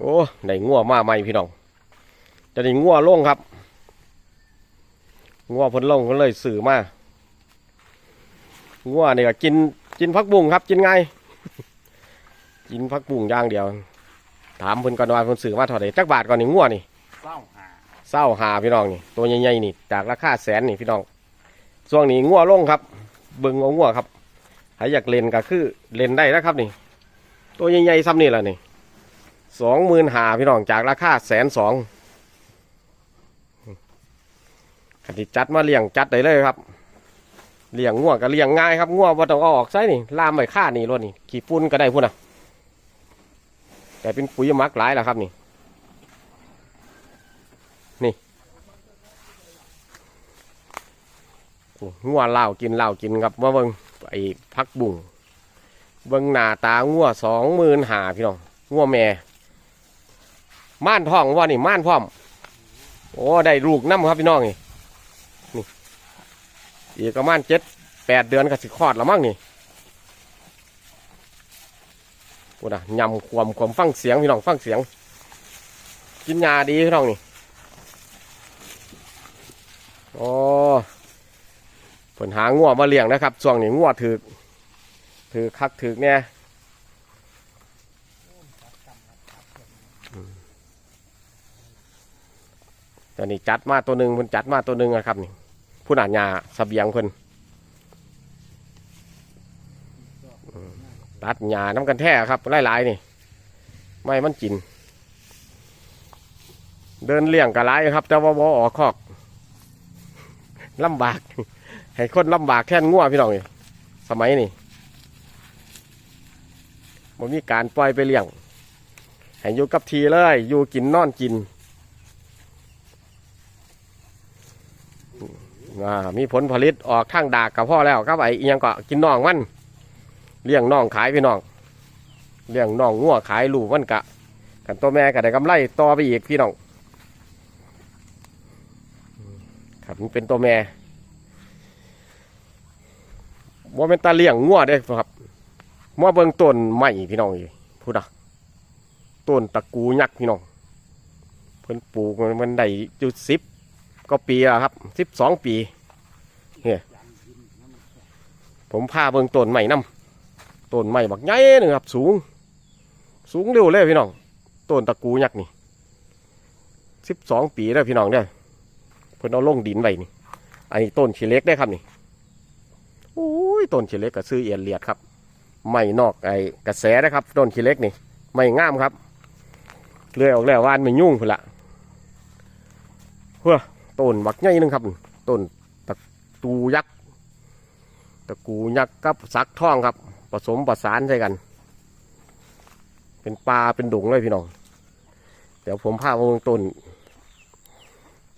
โอ้ได้งัวมาใหม่พี่น้องจะได้งัวลงครับงัวเพ้นลงก็เลยสื่อมางัวนี่ก็กินกินพักบุ้งครับ กินไงกินพักบุ้งอย่างเดียว ถามเพิ่นก่อนว่าเพิ่นสื่อมาเท่าไหร่จักบาทก่อนนี่งัวนี่เศร้าหาเศร้าหาพี่น้องนี่ตัวใหญ่ๆนี่จากราคาแสนนี่พี่น้องช่วงนี้งัวลงครับ เบิ่งเอางัวครับใครอยากเล่นก็คือเล่นได้นะครับนี่ ตัวใหญ่ๆซ้ำนี่แหละนี่ สองหมื่นหาพี่น้องจากราคาแสนสองขันที่จัดมาเลี้ยงจัดได้เลยครับเลี้ยงงัวก็เลี้ยงง่ายครับงัวว่าต้องเอาออกใส่นี่ล่ามไว้ค่านี่รถนี่ขี้ฝุ่นก็ได้พุ่นนะแต่เป็นปุ๋ยมักหลายแล้วครับนี่โอ้งัวเหล้ากินเหล้ากินครับมาเบิ่งไอ้พักบุ่งเบิ่งหน้าตางัวสองหมื่นหาพี่น้องงัวแม่ ม่านท้องว่านี่ม่านพร้อม โอ้ได้ลูกน้ำครับพี่น้องนี่นี่อีกประมาณเจ็ดแปดเดือนก็สิคลอดแล้วมั้งนี่พูดนะยำความความฟังเสียงพี่น้องฟังเสียง กินยาดีพี่น้องนี่โอ้ผลหางัวมาเลี้ยงนะครับช่วงนี้งัวถือถือคักถือเนี่ย ตอนนี้จัดมาตัวหนึ่งเพิ่นจัดมาตัวหนึ่งนะครับนี่ผู้หนาญาเสบียงเพิ่นตัดหญ้าน้ำกันแท้ครับหลายๆนี่ ไม่มันกิน เดินเลี้ยงกะไรครับ แต่ว่าบ่ออกคอกลำบากให้คนลำบากแท่นง่วพี่น้องนี่สมัยนี้มันมีการปล่อยไปเลี้ยงให้อยู่กับทีเลย อยู่กินนอนกินอ่า มีผลผลิตออกทางดากกับพ่อแล้วครับไอ้อิหยังก็กินน่องมันเลี้ยงน่องขายพี่น้องเลี้ยงน่องง่วขายลูกมันกะ กันตัวแม่ก็ได้กำไรต่อไปอีกพี่น้องครับมันเป็นตัวแม่ว่าเป็นตาเลี้ยงงัวเด้ครับมาเบิ่งต้นใหม่พี่น้องอีพูดอะต้นตะกูยักษ์พี่น้องเพิ่นปลูกมันได้อยู่สิบ ก็ปีแล้วครับสิบสองปีเนี่ยผมพาเบิ่งต้นใหม่นํต้นใหม่บักใหญ่หนึ่งครับ สูง สูงเร็วเลยพี่น้องต้นตะกูยักษ์นี่สิบสองปีแล้วพี่น้องเด้อเพิ่นเอาลงดินไว้นี่ อันนี้ต้นขี้เล็กได้ครับนี่โอ้ยต้นขี้เล็กกับซื้อเอียนเลียดครับไม่นอกไอ้กระแสนะครับต้นขี้เล็กนี่ไม่งามครับเลื่อยออกแล้ววานไม่ยุ่งพุ่นละเฮ้อ ต้นบักใหญ่หนึงครับต้นตะตูยักษ์ตะกูยักษ์กับสักทองครับ ผสมประสานใช่กัน เป็นปลาเป็นดุงเลยพี่น้อง เดี๋ยวผมพาไปเบิ่งต้น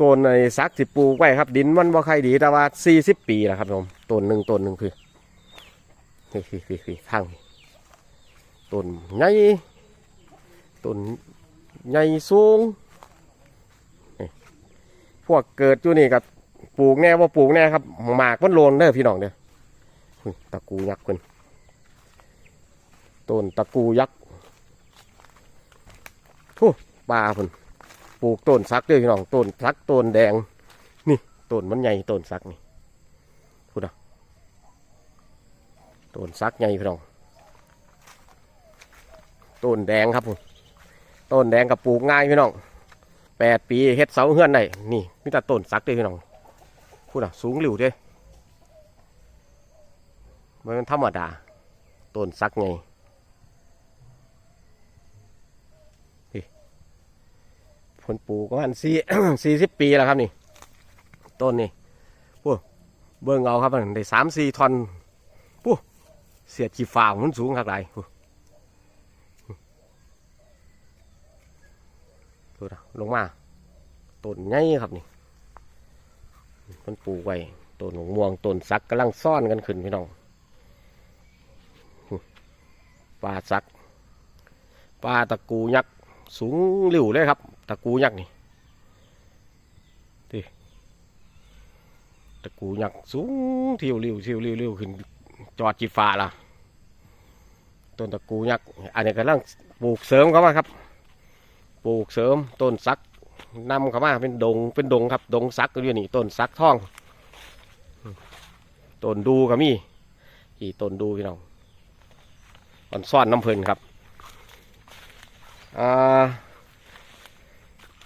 ต้นในซักสิปูไว้ครับ ดินมันบ่ใครดีแต่ว่าสี่สิบปีแล้วครับผมต้นหนึ่งต้นหนึ่งคือนี่คือคือคือข้างต้นใหญ่ต้นใหญ่สูง พวกเกิดอยู่นี่กับปลูกแน่ว่าปลูกแน่ครับหมากมันโลนเด้อพี่น้องเด้อตะกูยักษ์คนต้นตะกูยักษ์ทุปลาคนปลูกต้นซักด้วยพี่น้องต้นซักต้นแดง นี่ต้นมันใหญ่ต้นซักนี่พูดนะต้นซักใหญ่พี่น้องต้นแดงครับผมต้นแดงกับปลูกง่ายพี่น้อง แปดปีเฮ็ดเสาเฮือนได้นี่มีแต่ต้นซักด้วยพี่น้องพูดนะสูงหลิวเด้มันธรรมดาต้นซักไงผลปลูกประมาณสี่สี่สิบปีแล้วครับนี่ ต้นนี่ปูเบิ่งเอาครับมันได้สามสี่ทอนปูเสียดขี้ฟ้ามันสูงขนาดไหน ดูนะลงมาต้นใหญ่ครับนี่มันปลูกไว้ต้นหมม่วงต้นสักกำลังซ่อนกันขึ้นพี่น้องปลาสักปลาตะกูยักษ์สูงหลิวเลยครับ ตะกูยักษ์นี่ดิตะกูยักษ์สูงเที่ยวริ้วเที่ยวริ้วริ้วขึ้นจอดจีฟ้าละต้นตะกูยักษ์อันนี้กำลังปลูกเสริมเข้ามาครับ ปลูกเสริมต้นซักนำเข้ามาเป็นดงเป็นดงครับดงซักก็อยู่นี่ต้นซักทองต้นดูก็มีอีต้นดูพี่น้องอ่อนซ่อนน้ำเพลินครับอ่า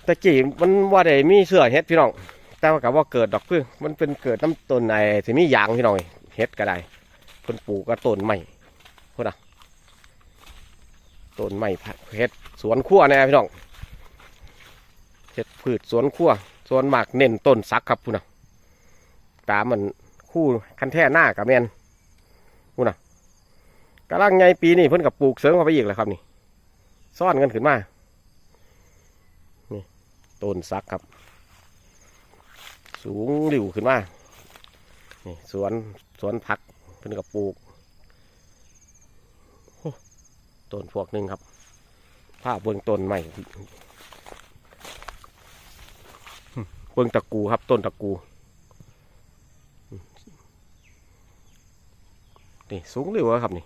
ตะกี้มันว่าได้มีเสือเฮ็ดพี่น้องแต่ว่ากับว่าเกิดดอกคือมันเป็นเกิดน้ำต้นไหนที่มียางพี่น้องเฮ็ดก็ได้เพิ่นปลูกก็ต้นใหม่พุ่นะต้นใหม่เฮ็ดสวนครัวแน่พี่น้อง เฮ็ดพืชสวนครัวสวนหมากเน้นต้นซักครับพุ่นนะตามมันคู่คันแท่หน้ากับแมนพุ่นนะกำลังไงปีนี้เพิ่นกับปลูกเสริมเข้าไปอีกแล้วครับนี่ซ่อนกันขึ้นมานี่ต้นซักครับ สูงหลิวขึ้นมานี่สวนสวนผักเพิ่นกับปลูกโอ้ต้นพวกหนึ่งครับผ้าเบื้องต้นใหม่ เบื้องตะกูครับต้นตะกูนี่สูงหลิวอะครับนี่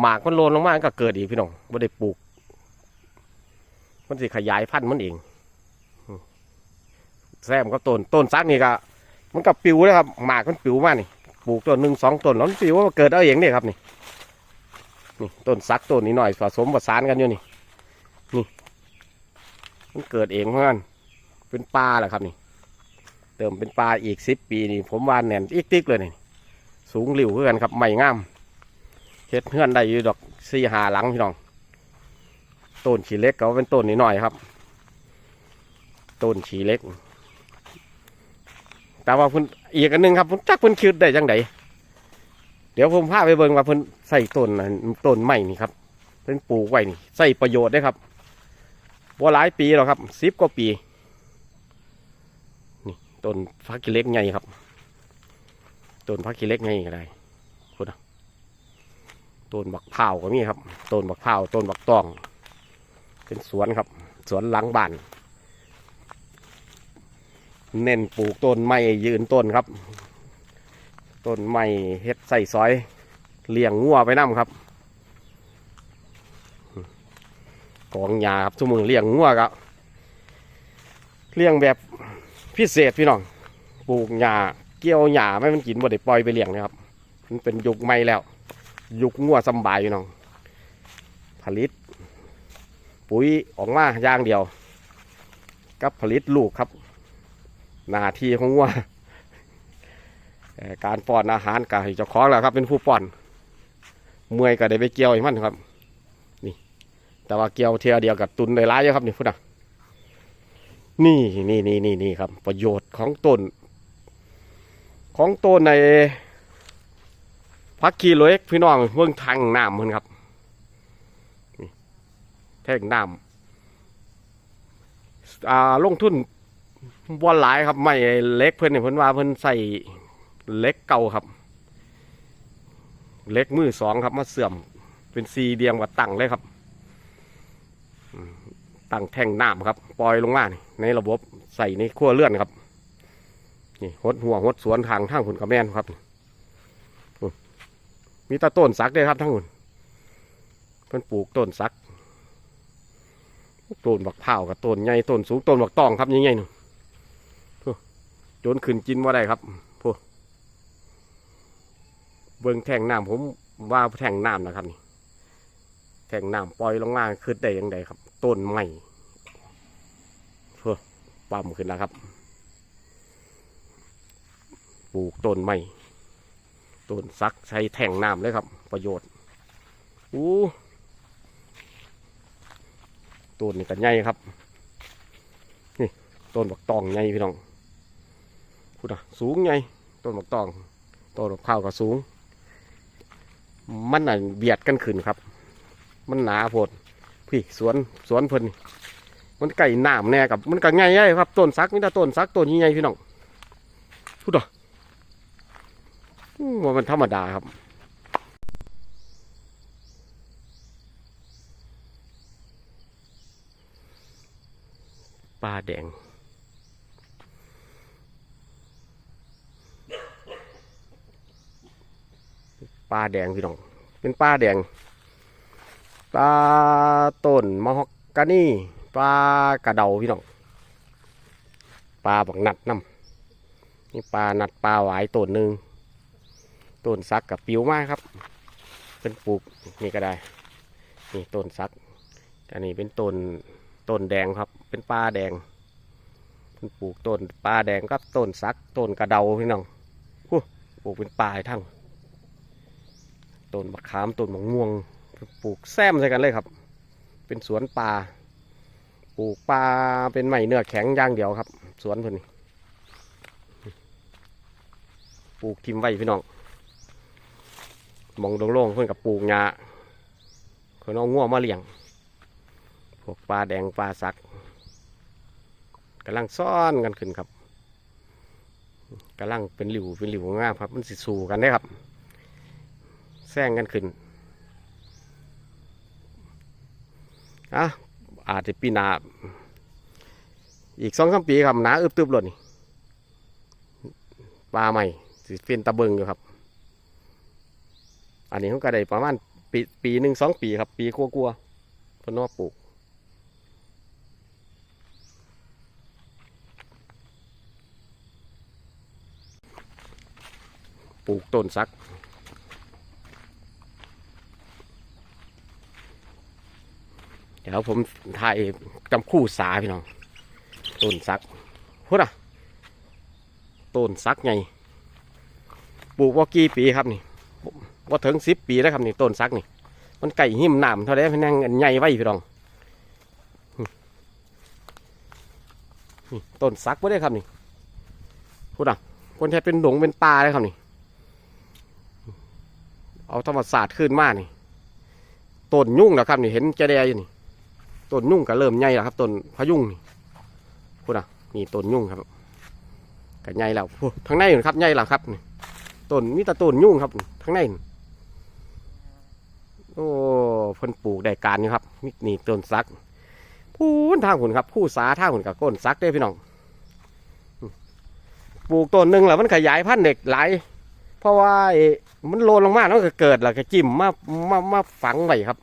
หมากมันโลนลงมามันก็เกิดอีกพี่น้องไม่ได้ปลูก มันสิขยายพันธุ์มันเองแซมกับต้นต้นซักนี่ก็มันกับปิวเลยครับ หมากมันปิวมากนี่ปลูกต้นหนึ่งสองต้นแล้วมันปิวว่าเกิดเอาเองเนี่ยครับนี่นี่ต้นซักต้นนี้หน่อยผสมประสานกันอยู่นี่นี่ มันเกิดเองเพราะงั้น เป็นปลาแหละครับนี่ เติมเป็นปลาอีกสิบปีนี่ผมวานแน่นอีกติ๊กเลยนี่ สูงหลิวเพื่อกันครับใหม่งามเฮ็ดเฮือนได้อยู่ดอกสี่หาหลังพี่น้องต้นขีเล็กก็เป็นต้นนี้หน่อยครับต้นขีเล็ก แต่ว่าเพิ่นอีกอันหนึงครับเพิ่นจักเพิ่นคิดได้จังไดเดี๋ยวผมพาไปเบิ่งว่าเพิ่นใส่ต้นต้นใหม่นี่ครับเพิ่นปลูกไว้นี่ใส่ประโยชน์ได้ครับบ่หลายปีหรอกครับสิบกว่าปี ต้นพักกิเล็กไงครับต้นพักกิเล็กไงก็ได้พูดนะต้นบักพร้าก็มีครับต้นบักพร้าต้นบักตอง เป็นสวนครับ สวนหลังบ้านเน้นปลูกต้นไม้ยืนต้นครับต้นไม้เฮ็ดใส่ซอยเลี้ยงงัวไปน้ำครับกองหญ้าครับทุกมือเลี้ยงงัวครับเลี้ยงแบบ พิเศษพี่น้องปลูกหญ้าเกี่ยวหญ้าไม่มันกินบ่ได้ปล่อยไปเลี้ยงนะครับ มันเป็นยุคใหม่แล้ว ยุคงัวสบายพี่น้อง ผลิต ปุ๋ยออกมาอย่างเดียว กับผลิตลูกครับ หน้าที่ของวัวการป้อนอาหารกับเจ้าของแล้วครับ เป็นผู้ป้อน เมื่อยก็ได้ไปเกี่ยวให้มันครับ นี่ แต่ว่าเกี่ยวเทียเดียวกับตุนได้ร้ายเยอะครับนี่พุทธะ นี่นี่นี่นี่นี่ครับ ประโยชน์ของต้น ของต้นในพักกีโลเอ็กพี่น้องเมืองทางน้ำมันครับแท่งน้ำอ่าลงทุนบอลหลายครับไม่เล็กเพื่อนเนี่ยเพิ่นว่าเพิ่อนใส่เล็กเก่าครับ เล็กมือสองครับมาเสื่อมเป็นซีเดียงกับตั้งเลยครับ ตั้งแท่งน้ำครับ ปล่อยลงมาในระบบใส่ในขั้วเลื่อนครับ นี่หดหัวหดสวนทางทางขุนกระแมนครับ มีตาต้นสักด้วยครับทั้งขุนเพิ่นปลูกต้นสักต้นบักเผากับต้นใหญ่ต้นสูงต้นบักตองครับใหญ่ๆหนึ่งจนขึ้นกินว่าได้ครับพวกเบิ่งแท่งน้ำผมว่าแท่งน้ำนะครับนี่ แท่งน้ำปล่อยลงมาขึ้นได้ยังไงครับ ต้นไม้พวกปั๊มขึ้นแล้วครับ ปลูกต้นไม้ต้นซักใช้แท่งน้ำเลยครับ ประโยชน์อู้ต้นนี่กันใหญ่ครับ นี่ต้นบักตองใหญ่พี่น้องพูดอะสูงไงต้นมะตองต้นมะพร้าวก็สูง มันอะเบียดกันขึ้นครับ มันหนาโพดพี่สวนสวนเพิ่นมันไก่หน้ำแน่กับมันก็ง่ายๆครับต้นซักนี่ถ้าต้นซักต้นใหญ่ๆพี่น้องพูดอะอืมว่ามันธรรมดาครับปลาแดงปลาแดงพี่น้องเป็นปลาแดง ปลาต้นมะฮอกกานี่ปลากระเดาพี่น้องปลาบักนัดน้ำนี่ปลานัดปลาหวายต้นหนึ่งต้นซักกับปิวมากครับ เป็นปลูกนี่ก็ได้ นี่ต้นซักอันนี้เป็นต้นต้นแดงครับ เป็นปลาแดงเป็นปลูกต้นปลาแดงกับต้นซักต้นกระเดาพี่น้องปลูกเป็นปลายทั้งต้นมะขามต้นมะม่วง ปลูกแซมใส่กันเลยครับ เป็นสวนปลาปลูกปลาเป็นไม้เนื้อแข็งอย่างเดียวครับ สวนพิ่นนี่ปลูกทิมไว้พี่น้องมองโล่งๆเพิ่นกับปลูกหญ้าเพิ่นเอาง่วมาเลี้ยงพวกปลาแดงปลาสักกำลังซ่อนกันขึ้นครับกำลังเป็นหลิวเป็นหลิวงามครับ มันสิสู่กันได้ครับแซงกันขึ้น อะอาจจะปีหนาอีกสองสามปีครับหนาอึบตึบหล่นนี่ปลาใหม่สิเป็นตะเบิงอยู่ครับ อันนี้เขาก็ได้ประมาณปีปีหนึ่งสองปีครับ ปีกลัวๆเพนว่าปลูกปลูกต้นซัก ดี๋ยวผมถ่ายจำคู่สาพี่น้องต้นซักพูดอะต้นซักไงปลูกว่ากี่ปีครับนี่ว่าถึงสิบปีแล้วครับนี่ต้นซักนี่ มันไก่หิมหนามเท่าไรพี่นั่งอันใหญ่ไว้พี่น้องต้นซักไ่ได้ครับนี่พูดอะคนแท้เป็นหลงเป็นป่าเลยครับนี่ เอาธรรมศาสตร์ขึ้นมานี่ต้นยุ่งแล้วครับนี่เห็นแกแดอยู่นี่ ต้นยุ่งก็เริ่มใหญ่แล้วครับต้นพะยุ่งนี่พูดอะนี่ต้นยุ่งครับก็ใหญ่แล้วพูดทางในนี่ครับใหญ่แล้วครับต้นมีแต่ต้นยุ่งครับทางในโอ้เพิ่นปลูกได้การอยู่ครับนี่ต้นซักพูนทางหุ่นครับผู้สาทางหุ่นกับก้นซักได้พี่น้องปลูกต้นหนึ่งแล้วมันขยายพันธุ์เด็กหลายเพราะว่ามันโลนลงมากแล้วก็เกิดแล้วก็จิ้มมามามาฝังไว้ครับ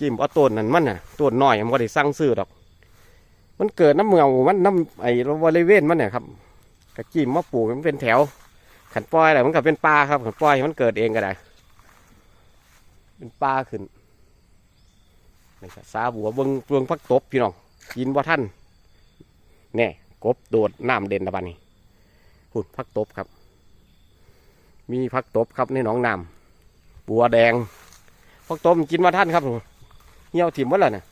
จิ้มเอาต้นนั้นมันน่ะต้นน้อยมันก็ได้สร้างซื้อดอก มันเกิดน้ำเมืองมันน้ำไอ้บริเวณมันเนี่ยครับก็จิ้มมาปลูกมันเป็นแถว ขันปล่อยอะไรมันก็เป็นปลาครับขันปล่อยมันเกิดเองก็ได้ เป็นปลาขึ้นนี่ก็ซาบัวเบิ้งเบิ้งพักตบพี่น้องกินว่าท่านแน่กบโดดน้ำเด่นตะบันนี้พุ่นพักตบครับ มีพักตบครับในหนองน้ำบัวแดงพักตบกินมาท่านครับ เหี่ยวถิ่มวัดละเนี่ย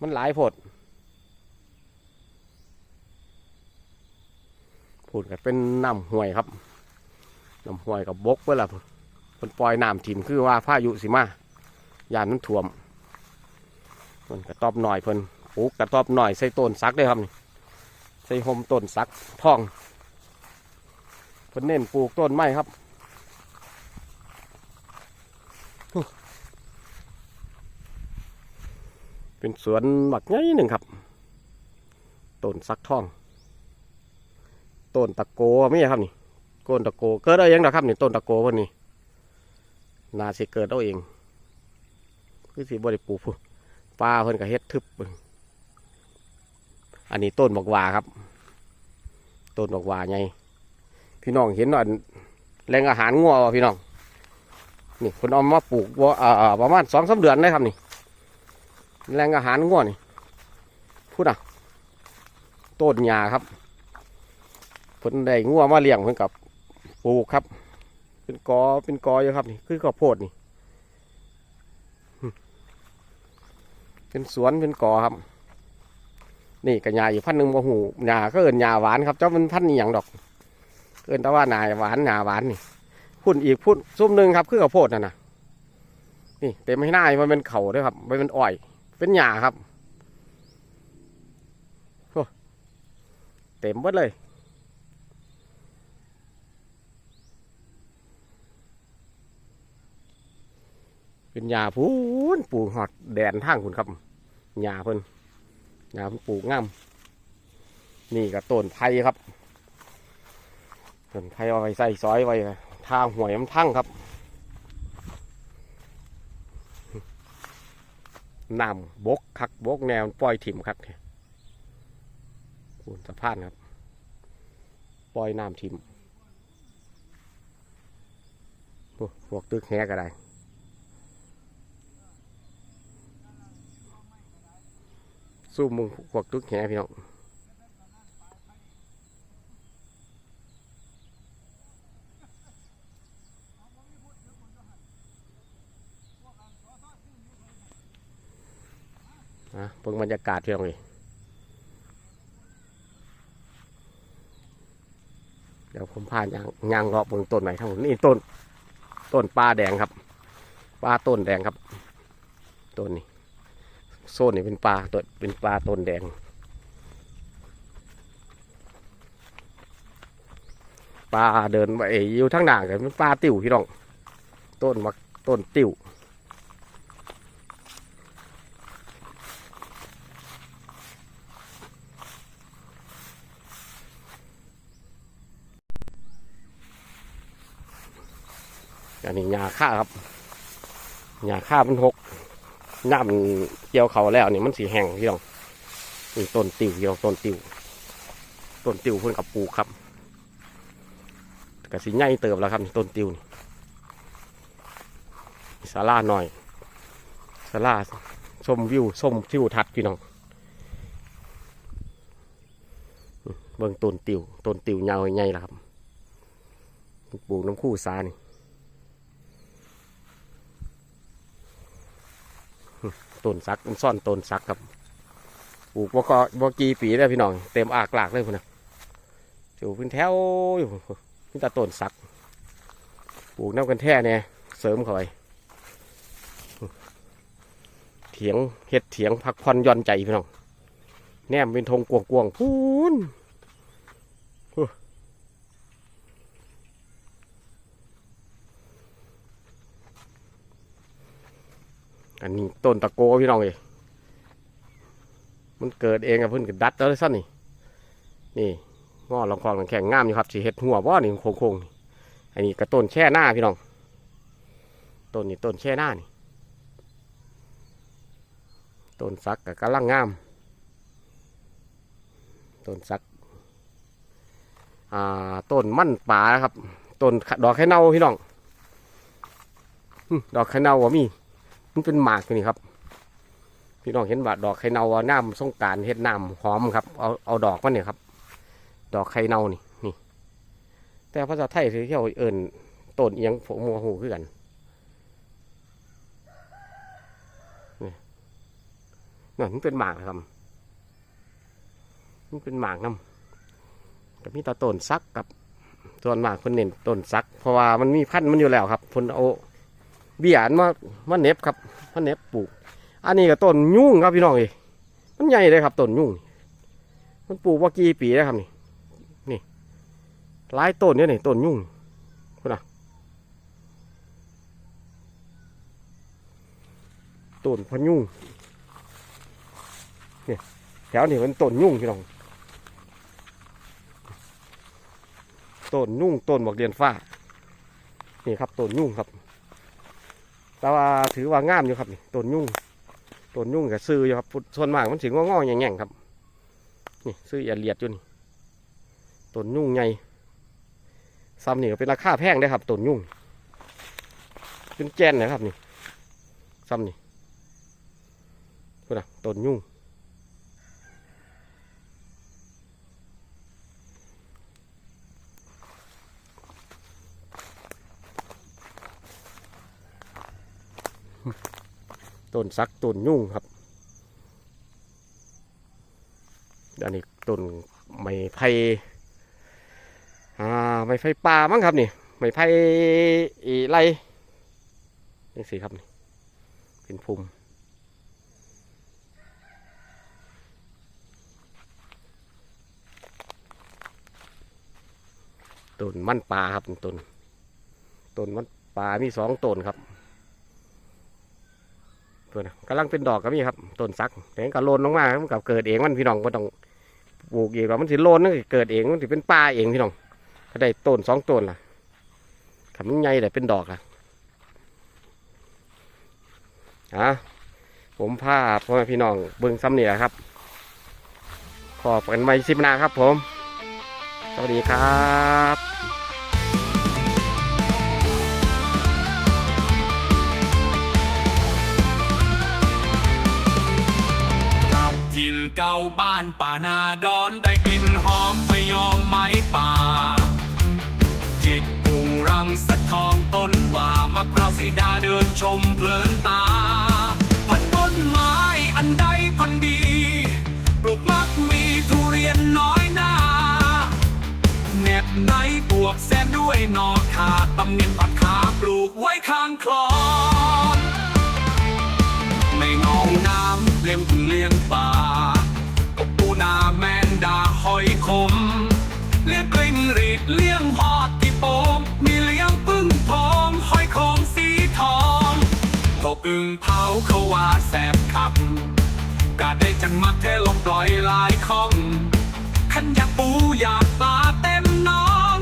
มันหลายโพดพูดกันเป็นน้ำห่วยครับน้ำห่วยกับบกเวละเพิ่นปล่อยน้ำถิ่มคือว่าพายุสิมายานมันท่วมเพิ่นกระตอบหน่อยเพิ่นปลูกกระตอบหน่อยใส่ต้นซักได้ครับนี่ใส่หมต้นสักทองเพิ่นเน้นปลูกต้นไม้ครับ เป็นสวนหมักใหญ่หนึ่งครับ ต้นสักทอง ต้นตะโกไม่ใช่ครับนี่ต้นตะโกเกิดได้ยังนะครับนี่ต้นตะโกพวกนี้นาสิเกิดเอาเอง คือสิบริปูปลาเพิ่นก็เฮ็ดทึบอันนี้ต้นบอกว่าครับ ต้นบอกว่าไงพี่น้องเห็นว่าแรงอาหารงัวพี่น้อง นี่คนเอามาปลูกว่าประมาณสองสาเดือนได้ครับนี่ แรงอาหารงัวนี่พูดอะต้นหญ้าครับเพิ่นได้งัวมาเลี้ยงเพิ่นกับปลูกครับ เป็นกอเป็นกออยู่ครับนี่คือข้าวโพดนี่เป็นสวนเป็นกอครับ นี่กับยาอยู่พันหนึ่งบ่หูยาก็เอินยาหวานครับ เจ้ามันพันนี่อย่างดอก เอินแต่ว่าหนาหวานหนาหวานนี่พุ่นอีกพุ่นซุ้มหนึ่งครับคือข้าวโพดนั่นนะนี่เต็มให้หน้ามันเป็นเข่าด้วยครับมันเป็นอ้อย เป็นหญ้าครับโอ้เต็มหมดเลยเป็นหญ้าพูนปลูกหอดแดนทางคุณครับหญ้าเพิ่นงามปลูกงามนี่ก็ต้นไผ่ครับต้นไผ่เอาไว้ใส่ซอยไว้ทางหวยมันทั้งครับ น้ำบกคักบกแนวปล่อยถิ่มคักเนี่ยคูณสะพานครับ ปล่อยน้ำถิ่มพวกตึกแหก็ได้สู้มึงพวกตึกแหพี่น้อง นะเพิ่งบรรยากาศเพี่น้องเลยเดี๋ยวผมพายางยางเลาะบิ่งต้นไหนทั้งหมดนี่ต้น ต้นปลาแดงครับปลาต้นแดงครับ ต้นนี้โซนนี่เป็นปลาต้นเป็นปลาต้นแดง ปลาเดินไปอยู่ทั้งหน้ากันเป็นปลาติ่วพี่น้อง ต้นมักต้นติ่ว อันนี้หญ้าค่าครับหญ้าค่ามันหกน้ำเกี่ยวเขาแล้วนี่มันสีแห้งพี่น้องนี่ต้นติวพี่น้องต้นติวต้นติวเพิ่นกับปลูกครับกสีใหญ่เติบแล้วครับต้นติวนี่าลาหน่อยศาลาชมวิวชมทิวทัศน์พี่น้องเบิ่งต้นติวต้นติวยาวใหญ่แล้วครับปลูกน้ำคู่สานี่ ต้นซักมันซ่อนต้นซักครับปลูกบ่ก็บ่กี่ปีแล้วพี่น้องเต็มอากลากเลยพุ่นนะอยู่เป็นแถวอยู่นี่ตาต้นซักปลูกน้ำกันแท่เนี่ยเสริมเข้าไปเถียงเฮ็ดเถียงพักผ่อนย่อนใจพี่น้องแนมเป็นธงกวงๆพูน อันนี้ต้นตะโกพี่น้องเอยมันเกิดเองกับเพิ่นกับดัดแล้วสั้นนี่ นี่งอลองคลองลองแข่งงามอยู่ครับสีเห็ดหัวว่านี่โค้งๆนี่อันนี้กระต้นแช่หน้าพี่น้อง ต้นนี่ต้นแช่หน้านี่ ต้นซักกับกำลังงาม ต้นซัก อ่า ต้นมั่นป่าครับ ต้นดอกไข่เน่าพี่น้อง ดอกไข่เน่าว่ามี มันเป็นหมากนี่ครับ พี่น้องเห็นว่าดอกไข่เน่าเอาน้ำส่งการเฮ็ดน้ำหอมครับ เอาเอาดอกมันเนี่ยครับ ดอกไข่เน่านี่นี่ แต่ภาษาไทยที่เขาเอิ่นต้นเอียงผมมัวหูคือกันนี่นั่มันเป็นหมากนะครับมันเป็นหมากน้ำกับมีตาต้นซักกับส่วนมากคนเน้นต้นซัก เพราะว่ามันมีพันธุ์มันอยู่แล้วครับคนเอา เบียนมามาเน็บครับมาเน็บปลูก อันนี้ก็ต้นยุ่งครับพี่น้องเอ้ยมันใหญ่เลยครับต้นยุ่ง มันปลูกว่ากี่ปีแล้วครับนี่นี่หลายต้นเนี่ยนี่ต้นยุ่งคุณนะต้นพะยุ่งเนี่ยแถวนี้มันต้นยุ่งพี่น้องต้นยุ่งต้นบอกเดียนฟ้า นี่ครับต้นยุ่งครับ แต่ว่าถือว่างามอยู่ครับนี่ต้นยุ่งต้นยุ่งกับซื้ออยู่ครับส่วนมากมันถึงงอๆแง่งๆครับนี่ซื้ออย่าเลียดอยู่นี่ต้นยุ่งไงซ้ำนี่เป็นราคาแพงได้ครับต้นยุ่งเป็นแจนนะครับนี่ซ้ำนี่คุณนะต้นยุ่ง ต้นซักต้นยุ่งครับ อันนี้ต้นไม้ไผ่อ่าไม้ไผ่ป่ามั้งครับนี่ไม้ไผ่ไรนี่สิครับนี่เป็นภูมิต้นมันปลาครับต้นต้นมันปลามีสองต้นครับ เพื่อนะกำลังเป็นดอกก็มีครับต้นซักแต่ก็โลนลงมามันกับเกิดเองมันพี่น้องก็ต้องปลูกเองมันสิโลนนั่นเกิดเองมันสิเป็นป่าเองพี่น้องถ้าได้ต้นสองต้นล่ะขำใหญ่แต่เป็นดอกล่ะอะผมพาพ่อแม่พี่น้องเบิ่งซ้ำนี่แหละครับ ขอบกันไว้สิบนาครับผม สวัสดีครับ เก่าบ้านป่านาดอนได้กลิ่นหอมพยอมไม้ป่า จิตปุงรังสะทองต้นว่ามะพร้าวสีดาเดินชมเพลินตาพันต้นไม้อันใดพันดีปลูกมักมีทุเรียนน้อยหนาเน็บในบวกแซมด้วยนอขาตำเนียนปัดขาปลูกไว้ข้างคลองในหนองน้ำเลี้ยงพึ่งเลี้ยงปลา ดาหอยขม เลี้ยงกลิ้งรีดเลี้ยงหอดที่โปมมีเลี้ยงพึ่งทองหอยโคมสีทองตกอึงเผาเขาว่าแสบขับกาได้จังมักเทลงปล่อยลายคองขันอยากปูอยากปลาเต็มน้อง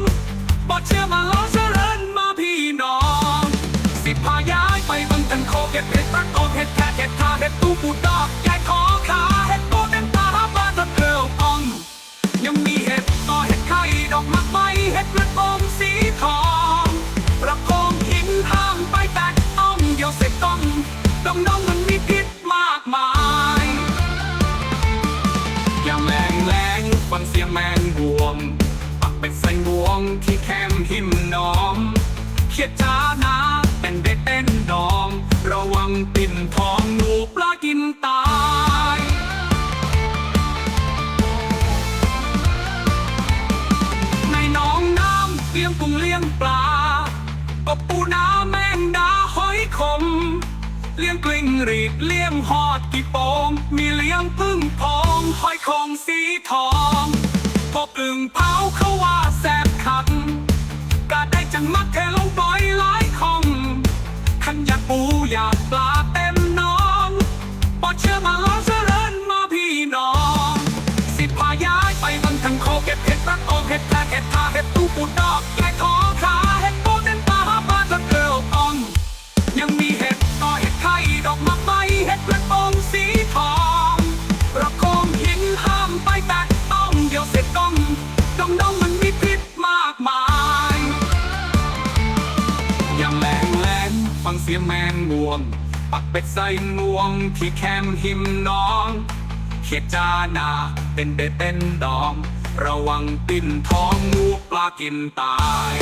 บอดเชื่อมาล้อเสริญมาพี่น้อง สิพาย้ายไปบังกันโคเก็บเห็ดตักโอเห็ดแค่เห็ดทาเห็ดตู้ปูดอกยายขอขา ใส่งที่แคมหิมน้อมเขียดจ้านาเป็นเด็ดเต้นดอง ระวังปิ่นทองหนูปลากินตายในหนองน้ำเลี้ยงกุ้งเลี้ยงปลากบปูนาแมงดาหอยขม เลี้ยงกลิ้งรีดเลี้ยงหอดกี่โปงมีเลี้ยงพึ่งพองหอยคงสีทองพบอึ่งเผา มักแค่ลงปล่อยหลายคองขันอยากปูอยากปลาเต็มน้องปอเชื่อมาล้อเจริญมาพี่น้อง สิพาย้ายไปบังทังโคเก็บเห็ดรักโอเห็ดแพรเห็ดทาเห็ดตู้ปูดอก วง ปักเป็ดใส่งวงที่แคมหิมน้อง เขียดจานาเป็นเบ็ดเต้นดอง ระวังปิ้นท้องงูปลากินตาย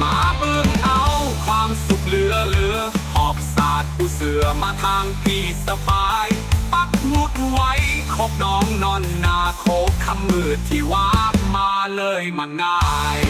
มาเบิ่งเอาความสุขเหลือเหลือ หอบสาดผู้เสือมาทางพี่สบาย ปักหมุดไว้ขบน้องนอนนาโคคำมืดที่ว่ามาเลยมาง่าย